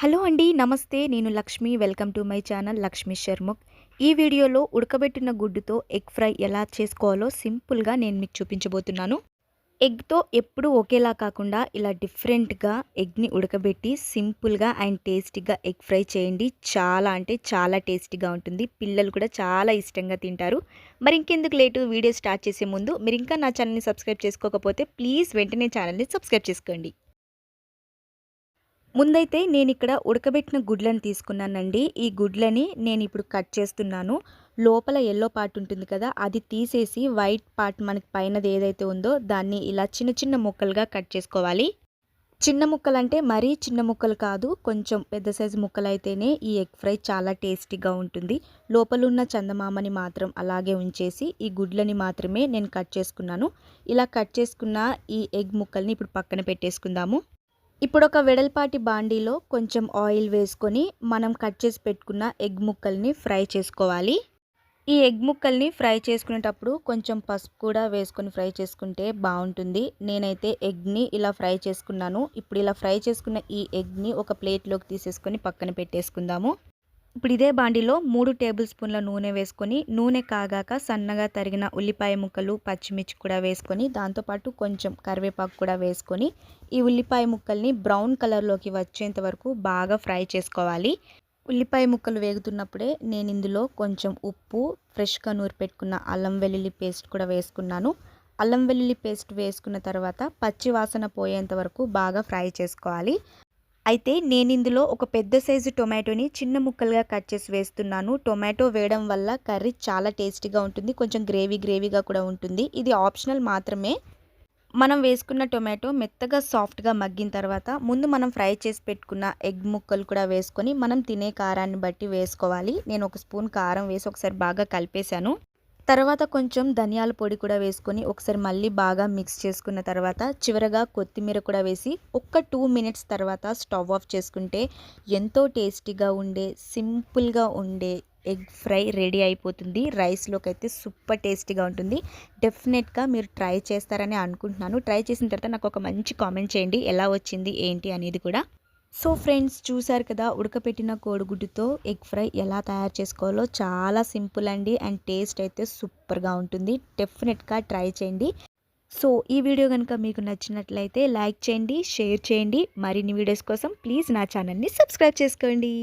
Hello అండి నమస్తే. నేను Lakshmi. Welcome to my channel Lakshmi Sharmuk ఈ వీడియోలో ఉడకబెట్టిన గుడ్డుతో ఎగ్ ఫ్రై ఎలా చేసుకోవాలో సింపుల్గా నేను మీకు చూపించబోతున్నాను. ఎగ్తో ఎప్పుడు ఒకేలా కాకుండా ఇలా డిఫరెంట్గా ఎగ్ని ఉడకబెట్టి సింపుల్గా అండ్ టేస్టీగా ఎగ్ ఫ్రై చేయండి. చాలా అంటే చాలా టేస్టీగా ఉంటుంది. పిల్లలు కూడా చాలా ఇష్టంగా తింటారు. మరి ఇంకెందుకు లేటు? వీడియో స్టార్ట్ చేసే ముందు మీరు ఇంకా నా ఛానల్ని సబ్స్క్రైబ్ చేసుకోకపోతే ప్లీజ్ వెంటనే ఛానల్ని సబ్స్క్రైబ్ చేసుకోండి. ముందైతే నేను ఇక్కడ ఉడకబెట్టిన గుడ్లను తీసుకున్నానండి. ఈ గుడ్లని నేను ఇప్పుడు కట్ చేస్తున్నాను. లోపల ఎల్లో పార్ట్ ఉంటుంది కదా అది తీసేసి వైట్ పార్ట్ మనకి పైనది ఏదైతే ఉందో దాన్ని ఇలా చిన్న చిన్న ముక్కలుగా కట్ చేసుకోవాలి. చిన్న ముక్కలు అంటే మరీ చిన్న ముక్కలు కాదు కొంచెం పెద్ద సైజు ముక్కలు అయితేనే ఈ ఎగ్ ఫ్రై చాలా టేస్టీగా ఉంటుంది. లోపల ఉన్న చందమామని మాత్రం అలాగే ఉంచేసి ఈ గుడ్లని మాత్రమే నేను కట్ చేసుకున్నాను. ఇలా కట్ చేసుకున్న ఈ ఎగ్ ముక్కల్ని ఇప్పుడు పక్కన పెట్టేసుకుందాము. ఇప్పుడు ఒక వెడల్పాటి బాండీలో కొంచెం ఆయిల్ వేసుకొని మనం కట్ చేసి పెట్టుకున్న ఎగ్ ముక్కల్ని ఫ్రై చేసుకోవాలి. ఈ ఎగ్ ముక్కల్ని ఫ్రై చేసుకునేటప్పుడు కొంచెం పసుపు కూడా వేసుకొని ఫ్రై చేసుకుంటే బాగుంటుంది. నేనైతే ఎగ్ని ఇలా ఫ్రై చేసుకున్నాను. ఇప్పుడు ఇలా ఫ్రై చేసుకున్న ఈ ఎగ్ని ఒక ప్లేట్లోకి తీసేసుకొని పక్కన పెట్టేసుకుందాము. ఇప్పుడు ఇదే బాండిలో మూడు టేబుల్ స్పూన్ల నూనె వేసుకొని నూనె కాగాక సన్నగా తరిగిన ఉల్లిపాయ ముక్కలు పచ్చిమిర్చి కూడా వేసుకొని దాంతోపాటు కొంచెం కరివేపాకు కూడా వేసుకొని ఈ ఉల్లిపాయ ముక్కల్ని బ్రౌన్ కలర్లోకి వచ్చేంత వరకు బాగా ఫ్రై చేసుకోవాలి. ఉల్లిపాయ ముక్కలు వేగుతున్నప్పుడే నేను ఇందులో కొంచెం ఉప్పు ఫ్రెష్గా నూరి పెట్టుకున్న అల్లం వెల్లుల్లి పేస్ట్ కూడా వేసుకున్నాను. అల్లం వెల్లుల్లి పేస్ట్ వేసుకున్న తర్వాత పచ్చి వాసన పోయేంత వరకు బాగా ఫ్రై చేసుకోవాలి. అయితే నేను ఇందులో ఒక పెద్ద సైజు టొమాటోని చిన్న ముక్కలుగా కట్ చేసి వేస్తున్నాను. టొమాటో వేయడం వల్ల కర్రీ చాలా టేస్టీగా ఉంటుంది. కొంచెం గ్రేవీ గ్రేవీగా కూడా ఉంటుంది. ఇది ఆప్షనల్ మాత్రమే. మనం వేసుకున్న టొమాటో మెత్తగా సాఫ్ట్గా మగ్గిన తర్వాత ముందు మనం ఫ్రై చేసి పెట్టుకున్న ఎగ్ ముక్కలు కూడా వేసుకొని మనం తినే కారాన్ని బట్టి వేసుకోవాలి. నేను ఒక స్పూన్ కారం వేసి ఒకసారి బాగా కలిపేశాను. తర్వాత కొంచెం ధనియాల పొడి కూడా వేసుకొని ఒకసారి మళ్ళీ బాగా మిక్స్ చేసుకున్న తర్వాత చివరగా కొత్తిమీర కూడా వేసి ఒక్క టూ మినిట్స్ తర్వాత స్టవ్ ఆఫ్ చేసుకుంటే ఎంతో టేస్టీగా ఉండే సింపుల్గా ఉండే ఎగ్ ఫ్రై రెడీ అయిపోతుంది. రైస్లోకి అయితే సూపర్ టేస్టీగా ఉంటుంది. డెఫినెట్గా మీరు ట్రై చేస్తారని అనుకుంటున్నాను. ట్రై చేసిన తర్వాత నాకు ఒక మంచి కామెంట్ చేయండి. ఎలా వచ్చింది ఏంటి అనేది కూడా. సో ఫ్రెండ్స్ చూసారు కదా ఉడకపెట్టిన కోడిగుడ్డుతో ఎగ్ ఫ్రై ఎలా తయారు చేసుకోవాలో. చాలా సింపుల్ అండి అండ్ టేస్ట్ అయితే సూపర్గా ఉంటుంది. డెఫినెట్గా ట్రై చేయండి. సో ఈ వీడియో కనుక మీకు నచ్చినట్లయితే లైక్ చేయండి షేర్ చేయండి. మరిన్ని వీడియోస్ కోసం ప్లీజ్ నా ఛానల్ని సబ్స్క్రైబ్ చేసుకోండి.